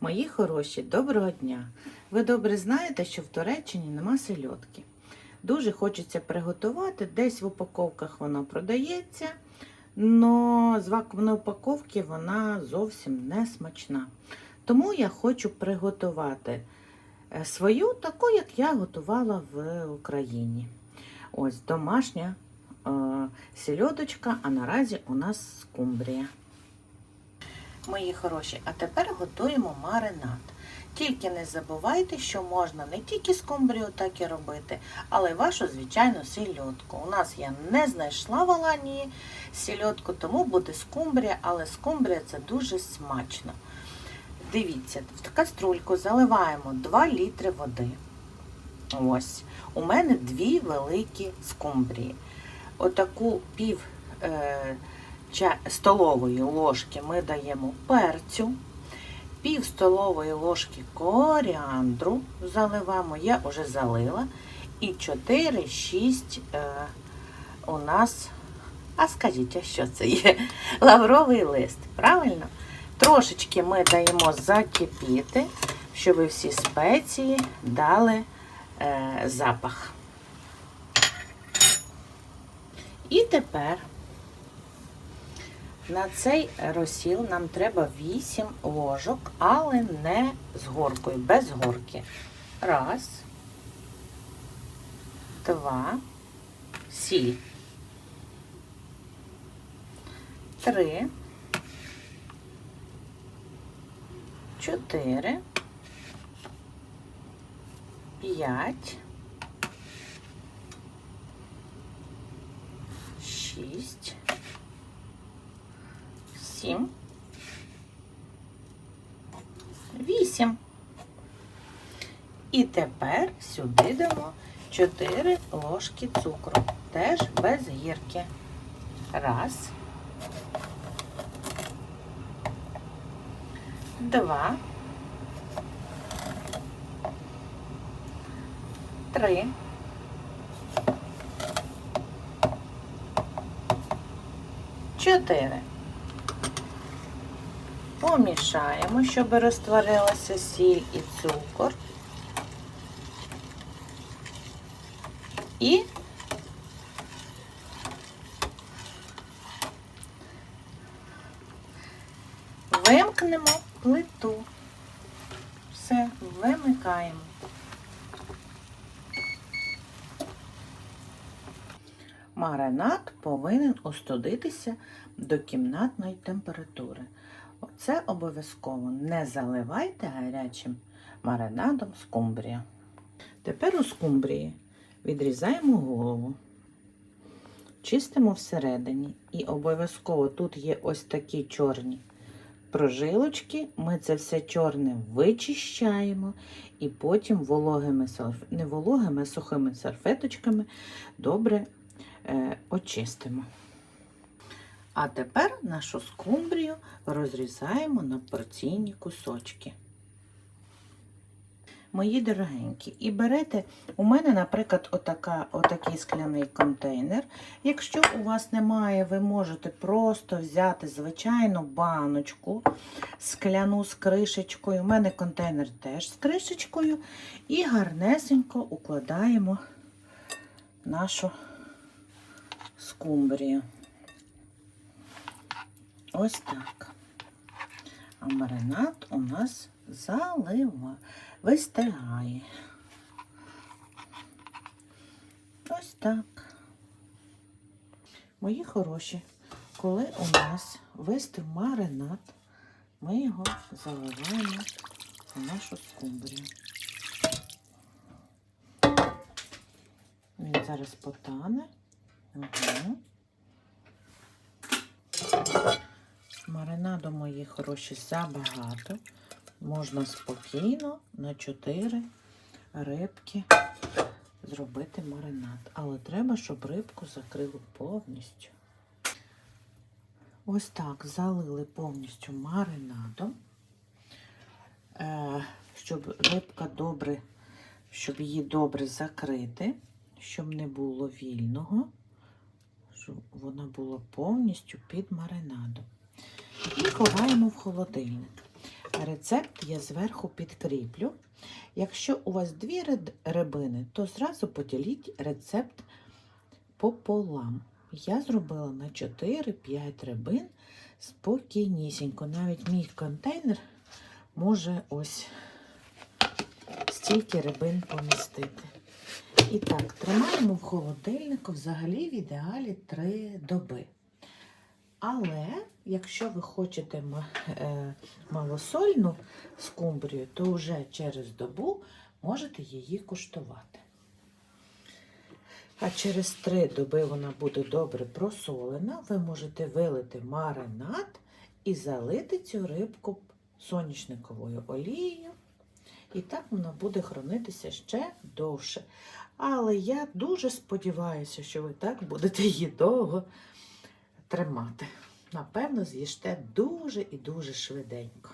Мої хороші, доброго дня! Ви добре знаєте, що в Туреччині нема сельодки. Дуже хочеться приготувати, десь в упаковках вона продається, але з вакуумної упаковки вона зовсім не смачна. Тому я хочу приготувати е, свою, таку, як я готувала в Україні. Ось домашня е, сельодочка, а наразі у нас скумбрія. Мої хороші, а тепер готуємо маринад. Тільки не забувайте, що можна не тільки скумбрію так і робити, але вашу звичайну сільотку. У нас я не знайшла в Аланії сільотку, тому буде скумбрія, але скумбрія це дуже смачно. Дивіться, в каструльку заливаємо 2 літри води. Ось. У мене дві великі скумбрії. Отаку пів е, столової ложки ми даємо перцю, пів столової ложки коріандру заливаємо, я вже залила, і 4-6 е, у нас, а скажіть, а що це є? Лавровий лист, правильно? Трошечки ми даємо закипіти, щоб всі спеції дали е, запах. І тепер на цей розсіл нам треба 8 ложок, але не з горкою, без горки. Раз, два, сіль. Три, чотири, п'ять, шість, сім, вісім. І тепер сюди дамо 4 ложки цукру, теж без гірки. Раз. Два. Три. Чотири. Помішаємо, щоб розтворилася сіль і цукор. І вимкнемо плиту. Все, вимикаємо. Маринад повинен остудитися до кімнатної температури. Це обов'язково не заливайте гарячим маринадом скумбрія. Тепер у скумбрії відрізаємо голову, чистимо всередині. І обов'язково тут є ось такі чорні прожилочки. Ми це все чорне вичищаємо і потім вологими не вологими, а сухими серфеточками добре е, очистимо. А тепер нашу скумбрію розрізаємо на порційні кусочки. Мої дорогенькі, і берете, у мене, наприклад, отака, отакий скляний контейнер. Якщо у вас немає, ви можете просто взяти звичайну баночку скляну з кришечкою. У мене контейнер теж з кришечкою. І гарнесенько укладаємо нашу скумбрію. Ось так. А маринад у нас залива, вистигає. Ось так. Мої хороші, коли у нас вистив маринад, ми його заливаємо в нашу скумбрію. Він зараз потане. Угу. Маринаду мої хороші забагато. Можна спокійно на 4 рибки зробити маринад. Але треба, щоб рибку закрили повністю. Ось так залили повністю маринадом, Е, щоб рибка добре, щоб її добре закрити, щоб не було вільного, щоб вона була повністю під маринадом. І ховаємо в холодильник. Рецепт я зверху підкріплю. Якщо у вас дві рибини, то зразу поділіть рецепт пополам. Я зробила на 4-5 рибин спокійнісінько. Навіть мій контейнер може ось стільки рибин помістити. І так, тримаємо в холодильнику взагалі в ідеалі 3 доби. Але якщо ви хочете е, малосольну скумбрію, то вже через добу можете її куштувати. А через три доби вона буде добре просолена. Ви можете вилити маринад і залити цю рибку соняшниковою олією. І так вона буде хранитися ще довше. Але я дуже сподіваюся, що ви так будете її довго тримати. Напевно, з'їжте дуже і дуже швиденько.